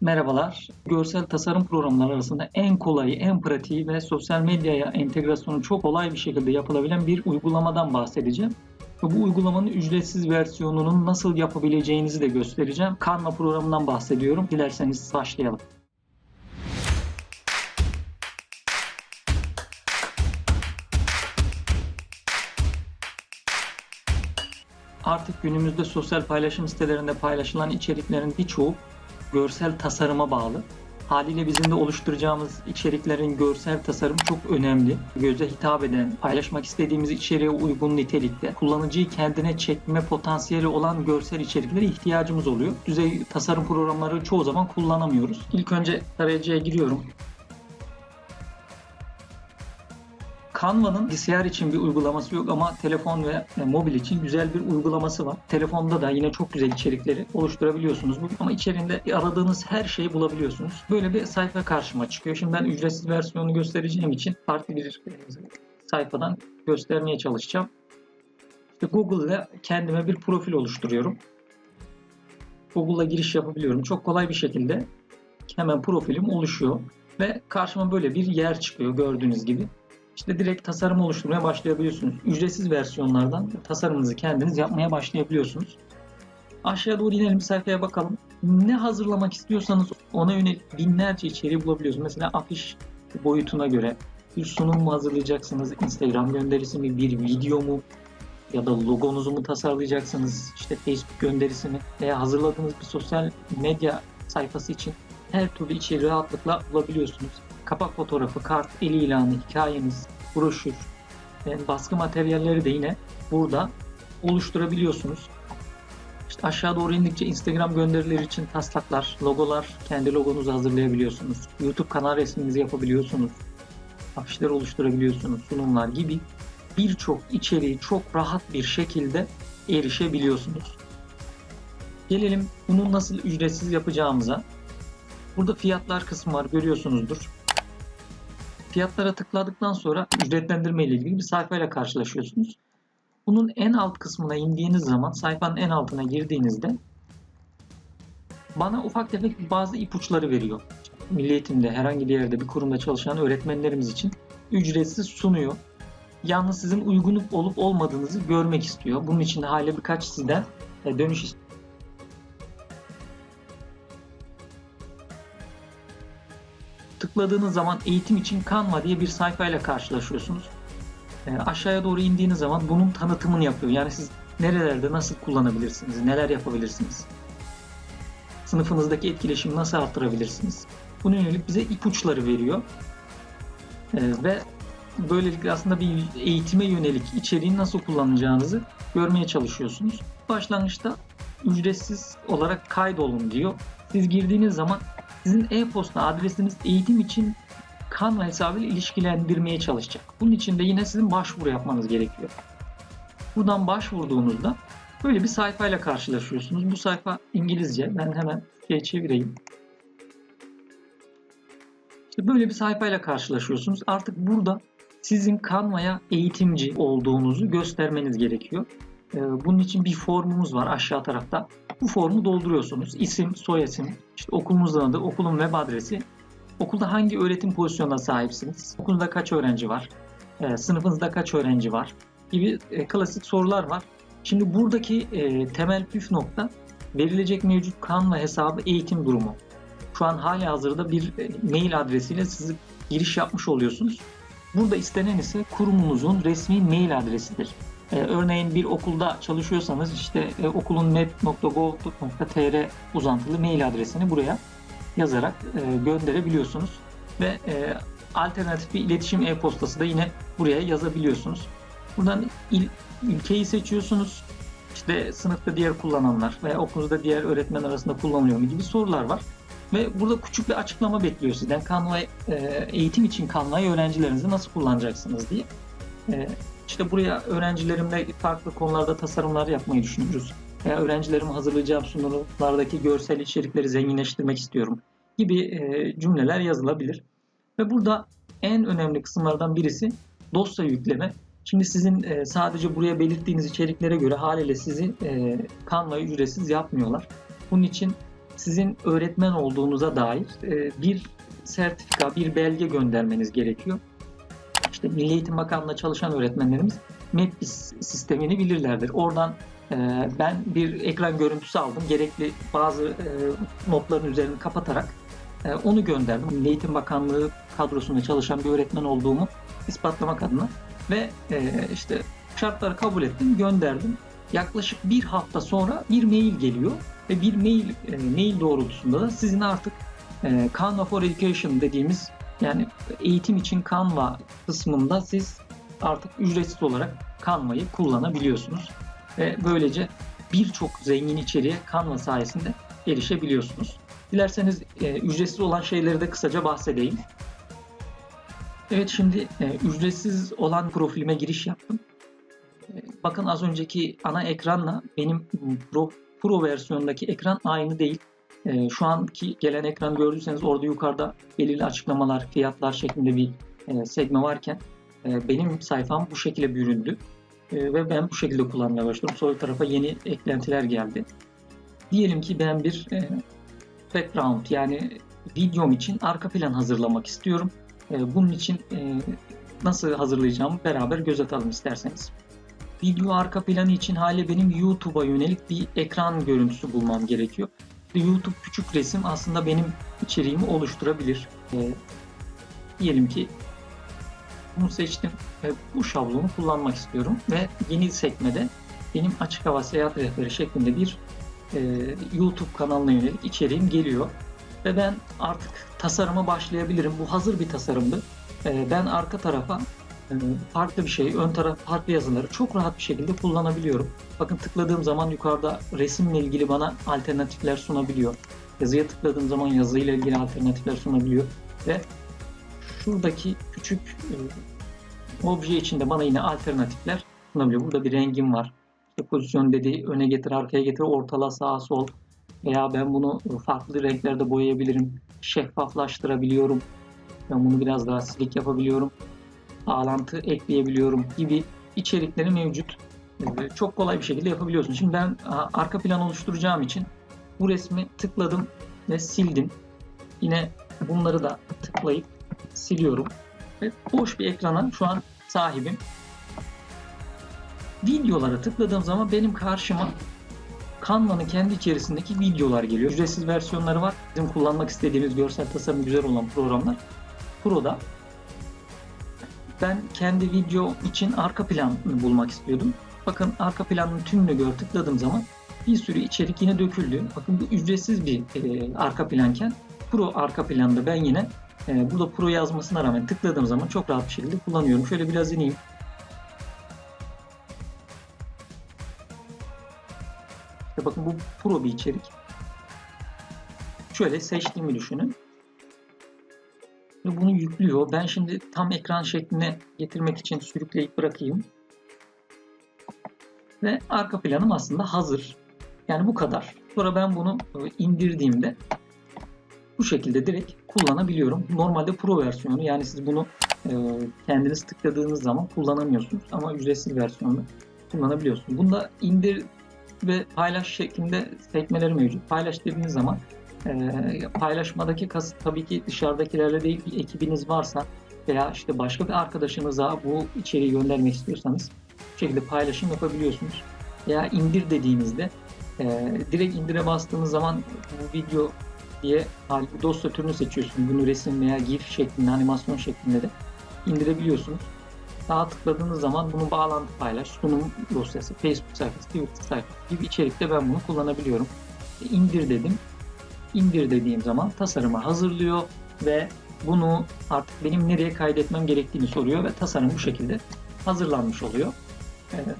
Merhabalar. Görsel tasarım programları arasında en kolayı, en pratiği ve sosyal medyaya entegrasyonu çok kolay bir şekilde yapılabilen bir uygulamadan bahsedeceğim. Bu uygulamanın ücretsiz versiyonunun nasıl yapabileceğinizi de göstereceğim. Canva programından bahsediyorum. Dilerseniz başlayalım. Artık günümüzde sosyal paylaşım sitelerinde paylaşılan içeriklerin birçoğu görsel tasarıma bağlı. Haliyle bizim de oluşturacağımız içeriklerin görsel tasarımı çok önemli. Göze hitap eden, paylaşmak istediğimiz içeriğe uygun nitelikte, kullanıcıyı kendine çekme potansiyeli olan görsel içeriklere ihtiyacımız oluyor. Düzey tasarım programları çoğu zaman kullanamıyoruz. İlk önce tarayıcıya giriyorum. Canva'nın bilgisayar için bir uygulaması yok ama telefon ve e, mobil için güzel bir uygulaması var. Telefonda da yine çok güzel içerikleri oluşturabiliyorsunuz. Ama içerisinde aradığınız her şeyi bulabiliyorsunuz. Böyle bir sayfa karşıma çıkıyor. Şimdi ben ücretsiz versiyonu göstereceğim için farklı bir sayfadan göstermeye çalışacağım. İşte Google'da kendime bir profil oluşturuyorum. Google'a giriş yapabiliyorum. Çok kolay bir şekilde hemen profilim oluşuyor ve karşıma böyle bir yer çıkıyor gördüğünüz gibi. İşte direkt tasarım oluşturmaya başlayabiliyorsunuz. Ücretsiz versiyonlardan tasarımınızı kendiniz yapmaya başlayabiliyorsunuz. Aşağı doğru inelim sayfaya bakalım. Ne hazırlamak istiyorsanız ona yönelik binlerce içeriği bulabiliyorsunuz. Mesela afiş boyutuna göre bir sunum mu hazırlayacaksınız, Instagram gönderisi mi, bir video mu ya da logonuzu mu tasarlayacaksınız, işte Facebook gönderisi mi veya hazırladığınız bir sosyal medya sayfası için her türlü içeriği rahatlıkla bulabiliyorsunuz. Kapak fotoğrafı, kart, el ilanı, hikayeniz, broşür, baskı materyalleri de yine burada oluşturabiliyorsunuz. İşte aşağı doğru indikçe Instagram gönderileri için taslaklar, logolar, kendi logonuzu hazırlayabiliyorsunuz. YouTube kanal resminizi yapabiliyorsunuz. Afişler oluşturabiliyorsunuz, sunumlar gibi birçok içeriği çok rahat bir şekilde erişebiliyorsunuz. Gelelim bunu nasıl ücretsiz yapacağımıza. Burada fiyatlar kısmı var görüyorsunuzdur. Fiyatlara tıkladıktan sonra ücretlendirme ile ilgili bir sayfayla karşılaşıyorsunuz. Bunun en alt kısmına indiğiniz zaman sayfanın en altına girdiğinizde bana ufak tefek bazı ipuçları veriyor. Milli Eğitim'de herhangi bir yerde bir kurumda çalışan öğretmenlerimiz için ücretsiz sunuyor. Yalnız sizin uygun olup olmadığınızı görmek istiyor. Bunun için de hala birkaç sizden e, dönüş istiyor. Tıkladığınız zaman eğitim için Canva diye bir sayfayla karşılaşıyorsunuz. E, aşağıya doğru indiğiniz zaman bunun tanıtımını yapıyor. Yani siz nerelerde nasıl kullanabilirsiniz, neler yapabilirsiniz, sınıfınızdaki etkileşimi nasıl arttırabilirsiniz. Bunun yönelik bize ipuçları veriyor. E, ve böylelikle aslında bir eğitime yönelik içeriği nasıl kullanacağınızı görmeye çalışıyorsunuz. Başlangıçta ücretsiz olarak kaydolun diyor. Siz girdiğiniz zaman sizin e-posta adresiniz eğitim için Canva hesabıyla ilişkilendirmeye çalışacak. Bunun için de yine sizin başvuru yapmanız gerekiyor. Buradan başvurduğunuzda böyle bir sayfayla karşılaşıyorsunuz. Bu sayfa İngilizce. Ben hemen şey çevireyim. İşte böyle bir sayfayla karşılaşıyorsunuz. Artık burada sizin Canva'ya eğitimci olduğunuzu göstermeniz gerekiyor. Ee, Bunun için bir formumuz var aşağı tarafta. Bu formu dolduruyorsunuz. İsim, soyisim, işte okulunuzun adı, okulun web adresi, okulda hangi öğretim pozisyonuna sahipsiniz, okulda kaç öğrenci var, e, sınıfınızda kaç öğrenci var gibi e, klasik sorular var. Şimdi buradaki e, temel püf nokta verilecek mevcut Canva hesabı eğitim durumu. Şu an hali hazırda bir e, mail adresiyle sizi giriş yapmış oluyorsunuz. Burada istenen ise kurumunuzun resmi mail adresidir. Ee, örneğin bir okulda çalışıyorsanız işte e, okulun net.gov.tr uzantılı mail adresini buraya yazarak e, gönderebiliyorsunuz ve e, alternatif bir iletişim e-postası da yine buraya yazabiliyorsunuz. Buradan il, ülkeyi seçiyorsunuz. İşte sınıfta diğer kullananlar veya okulunuzda diğer öğretmen arasında kullanılıyor mu gibi sorular var. Ve burada küçük bir açıklama bekliyor sizden. Canva, e, eğitim için Canva'yı öğrencilerinizi nasıl kullanacaksınız diye. İşte buraya öğrencilerimle farklı konularda tasarımlar yapmayı düşünüyoruz. Veya öğrencilerime hazırlayacağım sunumlardaki görsel içerikleri zenginleştirmek istiyorum gibi e, cümleler yazılabilir. Ve burada en önemli kısımlardan birisi dosya yükleme. Şimdi sizin e, sadece buraya belirttiğiniz içeriklere göre haliyle sizi e, Canva'yı ücretsiz yapmıyorlar. Bunun için sizin öğretmen olduğunuza dair e, bir sertifika, bir belge göndermeniz gerekiyor. İşte Milli Eğitim Bakanlığı'nda çalışan öğretmenlerimiz MEPBIS sistemini bilirlerdir. Oradan e, ben bir ekran görüntüsü aldım. Gerekli bazı e, notların üzerini kapatarak e, onu gönderdim. Milli Eğitim Bakanlığı kadrosunda çalışan bir öğretmen olduğumu ispatlamak adına ve e, işte şartları kabul ettim, gönderdim. Yaklaşık bir hafta sonra bir mail geliyor ve bir mail e, mail doğrultusunda da sizin artık e, Canva for Education dediğimiz yani eğitim için Canva kısmında siz artık ücretsiz olarak Canva'yı kullanabiliyorsunuz ve böylece birçok zengin içeriğe Canva sayesinde erişebiliyorsunuz. Dilerseniz e, ücretsiz olan şeyleri de kısaca bahsedeyim. Evet şimdi e, ücretsiz olan profilime giriş yaptım. E, bakın az önceki ana ekranla benim Pro, Pro versiyondaki ekran aynı değil. E, şu anki gelen ekran gördüyseniz orada yukarıda belirli açıklamalar, fiyatlar şeklinde bir e, sekme varken e, benim sayfam bu şekilde büründü. E, ve ben bu şekilde kullanmaya başladım. Sol tarafa yeni eklentiler geldi. Diyelim ki ben bir e, background yani videom için arka plan hazırlamak istiyorum. E, bunun için nasıl hazırlayacağımı beraber göz atalım isterseniz. Video arka planı için hale benim YouTube'a yönelik bir ekran görüntüsü bulmam gerekiyor. YouTube küçük resim aslında benim içeriğimi oluşturabilir. E, diyelim ki bunu seçtim ve bu şablonu kullanmak istiyorum ve yeni sekmede benim açık hava seyahat rehberi şeklinde bir e, YouTube kanalına yönelik içeriğim geliyor ve ben artık tasarıma başlayabilirim. Bu hazır bir tasarımdı. E, ben arka tarafa farklı bir şey, ön taraf farklı yazıları çok rahat bir şekilde kullanabiliyorum. Bakın tıkladığım zaman yukarıda resimle ilgili bana alternatifler sunabiliyor. Yazıya tıkladığım zaman yazıyla ilgili alternatifler sunabiliyor ve şuradaki küçük e, obje içinde bana yine alternatifler sunabiliyor. Burada bir rengim var. İşte pozisyon dedi, öne getir, arkaya getir, ortala, sağa, sol. Veya ben bunu farklı renklerde boyayabilirim. Şeffaflaştırabiliyorum. Ben bunu biraz daha silik yapabiliyorum. Bağlantı ekleyebiliyorum gibi içerikleri mevcut. Ee, Çok kolay bir şekilde yapabiliyorsun. Şimdi ben arka plan oluşturacağım için bu resmi tıkladım ve sildim. Yine bunları da tıklayıp siliyorum. Ve boş bir ekrana şu an sahibim. Videolara tıkladığım zaman benim karşıma Canva'nın kendi içerisindeki videolar geliyor. Ücretsiz versiyonları var. Bizim kullanmak istediğimiz görsel tasarım güzel olan programlar. Pro'da ben kendi video için arka planını bulmak istiyordum. Bakın arka planın tümünü gör tıkladığım zaman bir sürü içerik yine döküldü. Bakın bu ücretsiz bir e, arka planken Pro arka planda ben yine e, burada Pro yazmasına rağmen tıkladığım zaman çok rahat bir şekilde kullanıyorum. Şöyle biraz ineyim. İşte bakın bu Pro bir içerik. Şöyle seçtiğimi düşünün. Bunu yüklüyor. Ben şimdi tam ekran şekline getirmek için sürükleyip bırakayım. Ve arka planım aslında hazır. Yani bu kadar. Sonra ben bunu indirdiğimde bu şekilde direkt kullanabiliyorum. Normalde Pro versiyonu yani siz bunu e, kendiniz tıkladığınız zaman kullanamıyorsunuz ama ücretsiz versiyonda kullanabiliyorsunuz. Bunda indir ve paylaş şeklinde sekmeleri mevcut. Paylaş dediğiniz zaman e, paylaşmadaki kasıt tabii ki dışarıdakilerle değil bir ekibiniz varsa veya işte başka bir arkadaşınıza bu içeriği göndermek istiyorsanız bu şekilde paylaşım yapabiliyorsunuz. Veya indir dediğinizde e, direkt indire bastığınız zaman bu video diye dosya türünü seçiyorsunuz. Bunu resim veya GIF şeklinde, animasyon şeklinde de indirebiliyorsunuz. Sağa tıkladığınız zaman bunu bağlantı paylaş, sunum dosyası, Facebook sayfası, Twitter sayfası gibi içerikte ben bunu kullanabiliyorum. İndir dedim. İndir dediğim zaman tasarımı hazırlıyor ve bunu artık benim nereye kaydetmem gerektiğini soruyor ve tasarım bu şekilde hazırlanmış oluyor. Evet.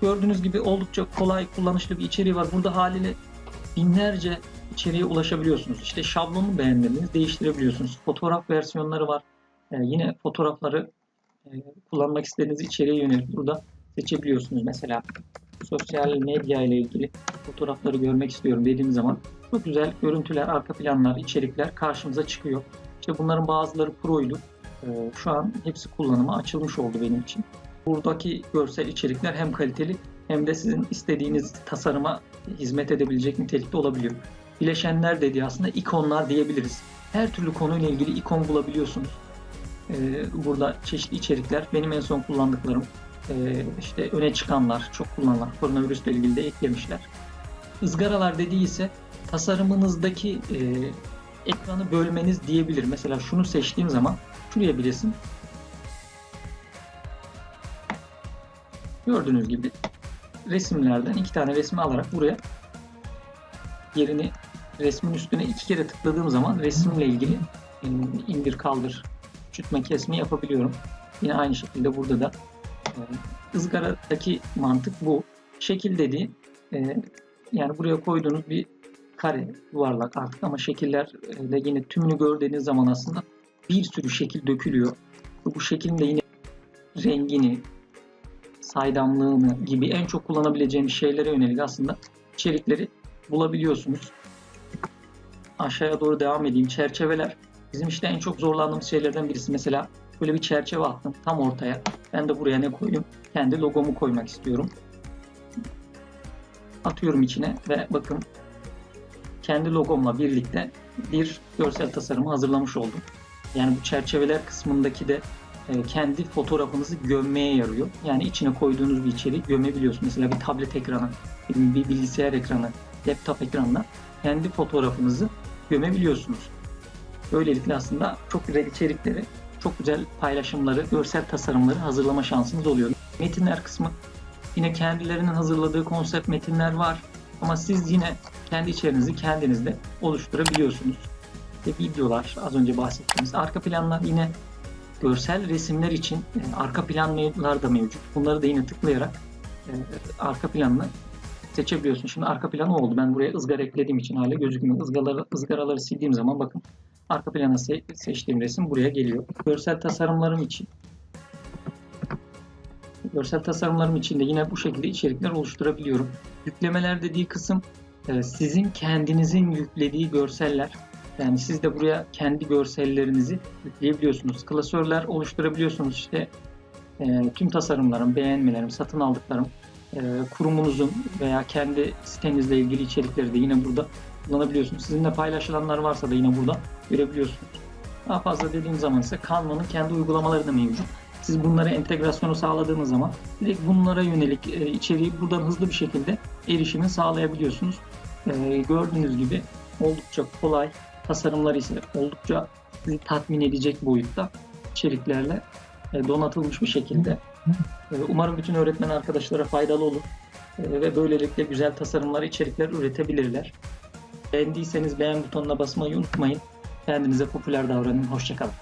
Gördüğünüz gibi oldukça kolay, kullanışlı bir içeriği var. Burada haliyle binlerce içeriye ulaşabiliyorsunuz. İşte şablonu beğendiniz, değiştirebiliyorsunuz. Fotoğraf versiyonları var. Ee, yine fotoğrafları e, kullanmak istediğiniz içeriğe yönelik burada seçebiliyorsunuz. Mesela sosyal medya ile ilgili fotoğrafları görmek istiyorum dediğim zaman çok güzel görüntüler, arka planlar, içerikler karşımıza çıkıyor. İşte bunların bazıları pro'ydu. Ee, şu an hepsi kullanıma açılmış oldu benim için. Buradaki görsel içerikler hem kaliteli hem de sizin istediğiniz tasarıma hizmet edebilecek nitelikte olabiliyor. bileşenler dediği aslında ikonlar diyebiliriz. Her türlü konuyla ilgili ikon bulabiliyorsunuz. Ee, burada çeşitli içerikler, benim en son kullandıklarım, ee, işte öne çıkanlar, çok kullanılan, koronavirüsle ilgili de eklemişler. Izgaralar dediği ise tasarımınızdaki e, ekranı bölmeniz diyebilir. Mesela şunu seçtiğim zaman şuraya bir. Gördüğünüz gibi resimlerden iki tane resmi alarak buraya yerini resmin üstüne iki kere tıkladığım zaman resimle ilgili indir kaldır küçültme kesme yapabiliyorum. Yine aynı şekilde burada da e, ızgaradaki mantık bu. Şekil dediği e, yani buraya koyduğunuz bir kare, yuvarlak artık ama şekillerle yine tümünü gördüğünüz zaman aslında bir sürü şekil dökülüyor. Bu şeklin de yine rengini, saydamlığını gibi en çok kullanabileceğimiz şeylere yönelik aslında içerikleri bulabiliyorsunuz. Aşağıya doğru devam edeyim. Çerçeveler bizim işte en çok zorlandığımız şeylerden birisi. Mesela böyle bir çerçeve attım tam ortaya. Ben de buraya ne koyayım? Kendi logomu koymak istiyorum. Atıyorum içine ve bakın kendi logomla birlikte bir görsel tasarımı hazırlamış oldum. Yani bu çerçeveler kısmındaki de e, kendi fotoğrafınızı gömmeye yarıyor. Yani içine koyduğunuz bir içeriği gömebiliyorsunuz. Mesela bir tablet ekranı, bir bilgisayar ekranı, laptop ekranına kendi fotoğrafınızı gömebiliyorsunuz. Böylelikle aslında çok güzel içerikleri, çok güzel paylaşımları, görsel tasarımları hazırlama şansınız oluyor. Metinler kısmı yine kendilerinin hazırladığı konsept metinler var. Ama siz yine kendi içerinizi kendinizde oluşturabiliyorsunuz. Ve videolar az önce bahsettiğimiz arka planlar yine görsel resimler için e, arka planlar da mevcut. Bunları da yine tıklayarak e, arka planını seçebiliyorsun. Şimdi arka planı oldu. Ben buraya ızgara eklediğim için hala gözükmüyor. Izgaraları, ızgaraları sildiğim zaman bakın arka plana se- seçtiğim resim buraya geliyor. Görsel tasarımlarım için görsel tasarımlarım için de yine bu şekilde içerikler oluşturabiliyorum. Yüklemeler dediği kısım e, sizin kendinizin yüklediği görseller. Yani siz de buraya kendi görsellerinizi yükleyebiliyorsunuz. Klasörler oluşturabiliyorsunuz. İşte e, tüm tasarımlarım, beğenmelerim, satın aldıklarım, e, kurumunuzun veya kendi sitenizle ilgili içerikleri de yine burada kullanabiliyorsunuz. Sizinle paylaşılanlar varsa da yine burada görebiliyorsunuz. Daha fazla dediğim zaman ise Canva'nın kendi uygulamaları da mevcut. Siz bunlara entegrasyonu sağladığınız zaman direkt bunlara yönelik e, içeriği buradan hızlı bir şekilde erişimi sağlayabiliyorsunuz. E, gördüğünüz gibi oldukça kolay, tasarımları ise oldukça sizi tatmin edecek boyutta içeriklerle e, donatılmış bir şekilde. E, umarım bütün öğretmen arkadaşlara faydalı olur e, ve böylelikle güzel tasarımlar, içerikler üretebilirler. Beğendiyseniz beğen butonuna basmayı unutmayın. Kendinize popüler davranın. Hoşçakalın.